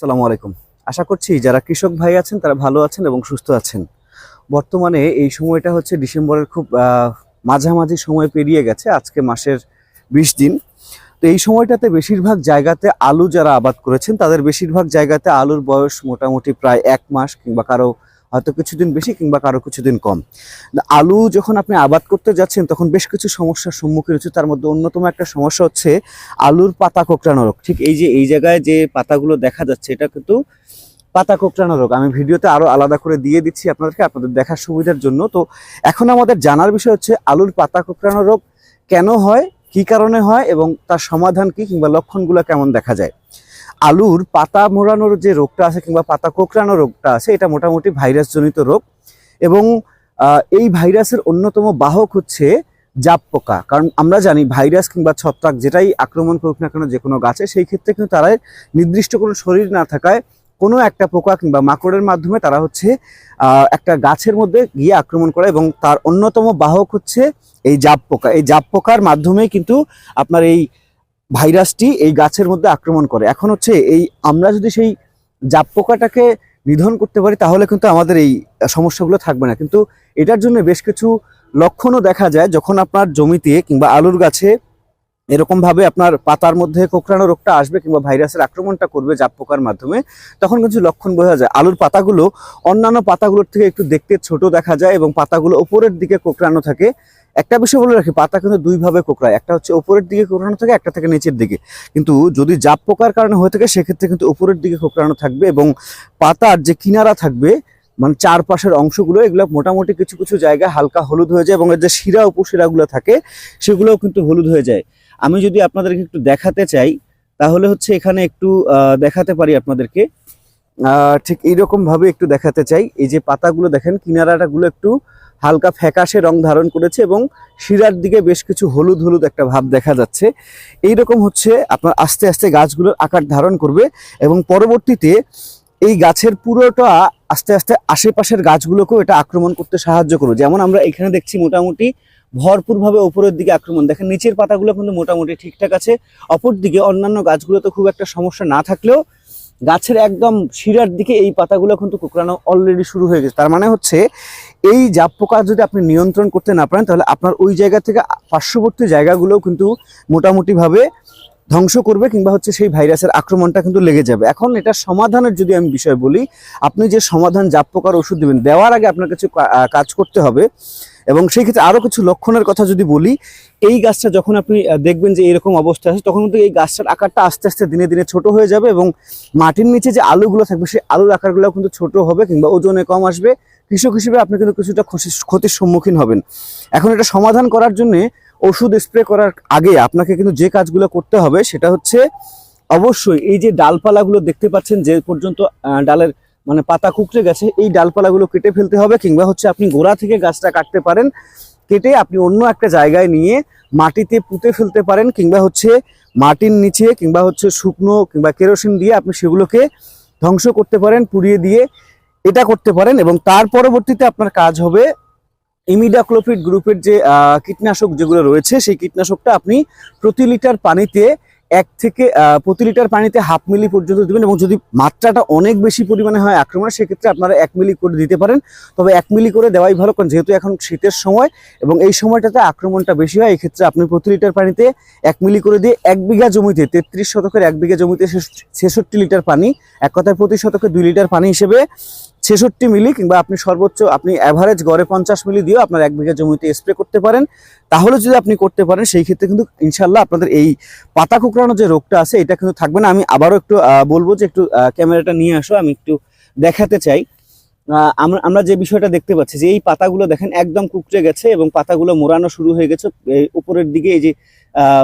সালামু আলাইকুম। আশা করছি যারা কৃষক ভাই আছেন, তারা ভালো আছেন এবং সুস্থ আছেন। বর্তমানে এই সময়টা হচ্ছে ডিসেম্বরের খুব মাঝামাঝি সময় পেরিয়ে গেছে, আজকে মাসের বিশ দিন। তো এই সময়টাতে বেশিরভাগ জায়গাতে আলু যারা আবাদ করেছেন, তাদের বেশিরভাগ জায়গাতে আলুর বয়স মোটামুটি প্রায় এক মাস কিংবা কারও হয়তো কিছুদিন বেশি কিংবা কারও কিছুদিন কম। আলু যখন আপনি আবাদ করতে যাচ্ছেন, তখন বেশ কিছু সমস্যার সম্মুখীন হচ্ছে। তার মধ্যে অন্যতম একটা সমস্যা হচ্ছে আলুর পাতা কোঁকড়ানো রোগ। ঠিক এই যে, এই জায়গায় যে পাতাগুলো দেখা যাচ্ছে, এটা কিন্তু পাতা কোঁকড়ানো রোগ। আমি ভিডিওতে আরও আলাদা করে দিয়ে দিচ্ছি আপনাদেরকে, আপনাদের দেখার সুবিধার জন্য। তো এখন আমাদের জানার বিষয় হচ্ছে, আলুর পাতা কোঁকড়ানো রোগ কেন হয়, কি কারণে হয়, এবং তার সমাধান কি কিংবা লক্ষণগুলো কেমন দেখা যায়? আলুর পাতা মোড়ানোর যে রোগটা আছে কিংবা পাতা কোঁকড়ানো রোগটা আছে, এটা মোটামুটি ভাইরাস জনিত রোগ। এবং এই ভাইরাসের অন্যতম বাহক হচ্ছে জাপ পোকা। কারণ আমরা জানি ভাইরাস কিংবা ছত্রাক যেটাই আক্রমণ করুক না কেন যে কোনো গাছে, সেই ক্ষেত্রে কিন্তু তারা নির্দিষ্ট কোনো শরীর না থাকায় কোনো একটা পোকা কিংবা মাকড়ের মাধ্যমে তারা হচ্ছে একটা গাছের মধ্যে গিয়ে আক্রমণ করে এবং তার অন্যতম বাহক হচ্ছে এই জাপ পোকা। এই জাপ পোকার মাধ্যমেই কিন্তু আপনার এই ভাইরাসটি এই গাছের মধ্যে আক্রমণ করে। এখন হচ্ছে এই আমরা যদি সেই জাপ পোকাটাকে নিধন করতে পারি, তাহলে কিন্তু আমাদের এই সমস্যাগুলো থাকবে না। কিন্তু এটার জন্য বেশ কিছু লক্ষণও দেখা যায়। যখন আপনার জমিতে কিংবা আলুর গাছে এরকম ভাবে আপনার পাতার মধ্যে কোঁকড়ানো রোগটা আসবে কিংবা ভাইরাসের আক্রমণটা করবে জাপ পোকার মাধ্যমে, তখন কিছু লক্ষণ বোঝা যায়। আলুর পাতাগুলো অন্যান্য পাতাগুলোর থেকে একটু দেখতে ছোট দেখা যায় এবং পাতাগুলো ওপরের দিকে কোঁকড়ানো থাকে। একটা বিষয় বলে রাখি, পাতা কিন্তু দুই ভাবে কোঁকড়ায়। একটা হচ্ছে ওপরের দিকে কোঁকড়ানো থাকে, একটা থেকে নিচের দিকে। কিন্তু যদি জাপ পোকার কারণে হয়ে থাকে, সেক্ষেত্রে কিন্তু উপরের দিকে কোঁকড়ানো থাকবে এবং পাতার যে কিনারা থাকবে মানে চারপাশের অংশগুলো, এগুলো মোটামুটি কিছু কিছু জায়গায় হালকা হলুদ হয়ে যায় এবং এর যে শিরা, উপশিরাগুলো থাকে, সেগুলোও কিন্তু হলুদ হয়ে যায়। আমি যদি আপনাদেরকে একটু দেখাতে চাই, তাহলে হচ্ছে এখানে একটু দেখাতে পারি আপনাদেরকে। ঠিক এইরকম ভাবে একটু দেখাতে চাই। এই যে পাতাগুলো দেখেন, কিনারাটাগুলো একটু হালকা ফ্যাকাশে রং ধারণ করেছে এবং শিরার দিকে বেশ কিছু হলুদ হলুদ একটা ভাব দেখা যাচ্ছে। এই রকম হচ্ছে আপনার আস্তে আস্তে গাছগুলোর আকার ধারণ করবে এবং পরবর্তীতে এই গাছের পুরোটা আস্তে আস্তে আশেপাশের গাছগুলোকেও এটা আক্রমণ করতে সাহায্য করবে। যেমন আমরা এখানে দেখছি মোটামুটি ভরপুরভাবে উপরের দিকে আক্রমণ। দেখেন, নিচের পাতাগুলো কিন্তু মোটামুটি ঠিকঠাক আছে। অপর দিকে অন্যান্য গাছগুলোতে খুব একটা সমস্যা না থাকলেও গাছের একদম শিরার দিকে এই পাতাগুলো কিন্তু কুকড়ানো অলরেডি শুরু হয়ে গেছে। তার মানে হচ্ছে, এই জাপ পোকা যদি আপনি নিয়ন্ত্রণ করতে না পারেন, তাহলে আপনার ওই জায়গা থেকে পার্শ্ববর্তী জায়গাগুলোও কিন্তু মোটামুটিভাবে ধ্বংস করবে কিংবা হচ্ছে সেই ভাইরাসের আক্রমণটা কিন্তু লেগে যাবে। এখন এটা সমাধানের যদি আমি বিষয় বলি, আপনি যে সমাধান জাপ পোকার ওষুধ দেবেন, দেওয়ার আগে আপনার কিছু কাজ করতে হবে এবং সেই ক্ষেত্রে আরও কিছু লক্ষণের কথা যদি বলি, এই গাছটা যখন আপনি দেখবেন যে এরকম অবস্থা আছে, তখন কিন্তু এই গাছটার আকারটা আস্তে আস্তে দিনে দিনে ছোট হয়ে যাবে এবং মাটির নিচে যে আলুগুলো থাকবে, সেই আলুর আকারগুলো কিন্তু ছোট হবে কিংবা ওজনে কম আসবে। কৃষক হিসেবে আপনি কিন্তু কিছুটা ক্ষতি- ক্ষতির সম্মুখীন হবেন। এখন এটা সমাধান করার জন্য ওষুধ স্প্রে করার আগে আপনাকে কিন্তু যে কাজগুলো করতে হবে সেটা হচ্ছে অবশ্যই এই যে ডালপালাগুলো দেখতে পাচ্ছেন যে পর্যন্ত ডালের মানে পাতা কুকড়ে গেছে, এই ডালপালাগুলো কেটে ফেলতে হবে কিংবা হচ্ছে আপনি গোড়া থেকে গাছটা কাটতে পারেন, কেটে আপনি অন্য একটা জায়গায় নিয়ে মাটিতে পুঁতে ফেলতে পারেন কিংবা হচ্ছে মাটির নিচে কিংবা হচ্ছে শুকনো কিংবা কেরোসিন দিয়ে আপনি সেগুলোকে ধ্বংস করতে পারেন, পুড়িয়ে দিয়ে এটা করতে পারেন এবং তার পরবর্তীতে আপনার কাজ হবে ইমিডাক্লোপিড গ্রুপের যে কীটনাশক যেগুলো রয়েছে, সেই কীটনাশকটা আপনি প্রতি লিটার পানিতে এক থেকে প্রতি লিটার পানিতে হাফ মিলি পর্যন্ত দিবেন এবং যদি মাত্রাটা অনেক বেশি পরিমাণে হয় আক্রমণ, সেক্ষেত্রে আপনারা এক মিলি করে দিতে পারেন। তবে এক মিলি করে দেওয়াই ভালো, কারণ যেহেতু এখন শীতের সময় এবং এই সময়টাতে আক্রমণটা বেশি হয়, এক্ষেত্রে আপনি প্রতি লিটার পানিতে এক মিলি করে দিয়ে এক বিঘা জমিতে, তেত্রিশ শতকের এক বিঘা জমিতে ছেষট্টি লিটার পানি, এক কথায় প্রতি শতকে দুই লিটার পানি হিসেবে ছেষট্টি মিলি কিংবা আপনি সর্বোচ্চ, আপনি অ্যাভারেজ গড়ে পঞ্চাশ মিলি দিয়েও আপনার এক বিঘা জমিতে স্প্রে করতে পারেন। তাহলে যদি আপনি করতে পারেন, সেই ক্ষেত্রে কিন্তু ইনশাল্লাহ আপনাদের এই পাতা কুকড়ানো যে রোগটা আছে, এটা কিন্তু থাকবে না। আমি আবারও একটু বলব যে একটু ক্যামেরাটা নিয়ে আসো, আমি একটু দেখাতে চাই। আমরা আমরা যে বিষয়টা দেখতে পাচ্ছি যে এই পাতাগুলো দেখেন একদম কুকড়ে গেছে এবং পাতাগুলো মোড়ানো শুরু হয়ে গেছে। উপরের দিকে এই যে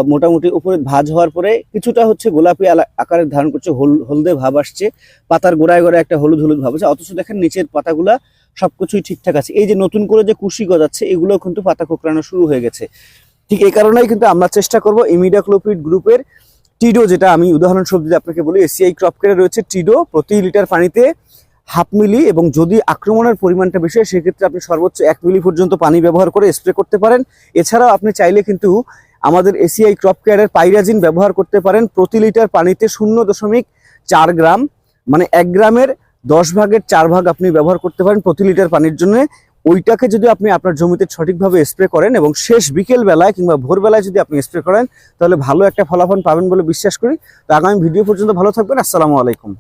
মোটামুটি উপরে ভাঁজ হওয়ার পরে কিছুটা হচ্ছে গোলাপি আকারে ধারণ করছে, হল- হলদে ভাব আসছে, পাতার গোড়ায় গোড়ায় একটা হলুদ হলুদ ভাব আছে অথচ দেখেন নিচের পাতাগুলা সবকিছুই ঠিকঠাক আছে। এই যে নতুন করে যে কুশি গজাচ্ছে এগুলো কিন্তু পাতা কোঁকড়ানো শুরু হয়ে গেছে। ঠিক এই কারণেই কিন্তু আমরা চেষ্টা করব ইমিডাক্লোপিড গ্রুপের টিডো, যেটা আমি উদাহরণস্বরূপ যদি আপনাকে বলি, এসিআই ক্রপ কেয়ারে রয়েছে টিডো, প্রতি লিটার পানিতে হাফ মিলি এবং যদি আক্রমণের পরিমাণটা বেশি হয়, সেক্ষেত্রে আপনি সর্বোচ্চ এক মিলি পর্যন্ত পানি ব্যবহার করে স্প্রে করতে পারেন। এছাড়াও আপনি চাইলে কিন্তু আমাদের এসিআই ক্রপ কেয়ারের পাইরাজিন ব্যবহার করতে পারেন প্রতি লিটার পানিতে শূন্য দশমিক চার গ্রাম মানে এক গ্রামের দশ ভাগের চার ভাগ আপনি ব্যবহার করতে পারেন প্রতি লিটার পানির জন্য। ওইটাকে যদি আপনি আপনার জমিতে সঠিকভাবে স্প্রে করেন এবং শেষ বিকেল বেলায় কিংবা ভোরবেলায় যদি আপনি স্প্রে করেন, তাহলে ভালো একটা ফলাফল পাবেন বলে বিশ্বাস করি। তো আগামী ভিডিও পর্যন্ত ভালো থাকবেন। আসসালামু আলাইকুম।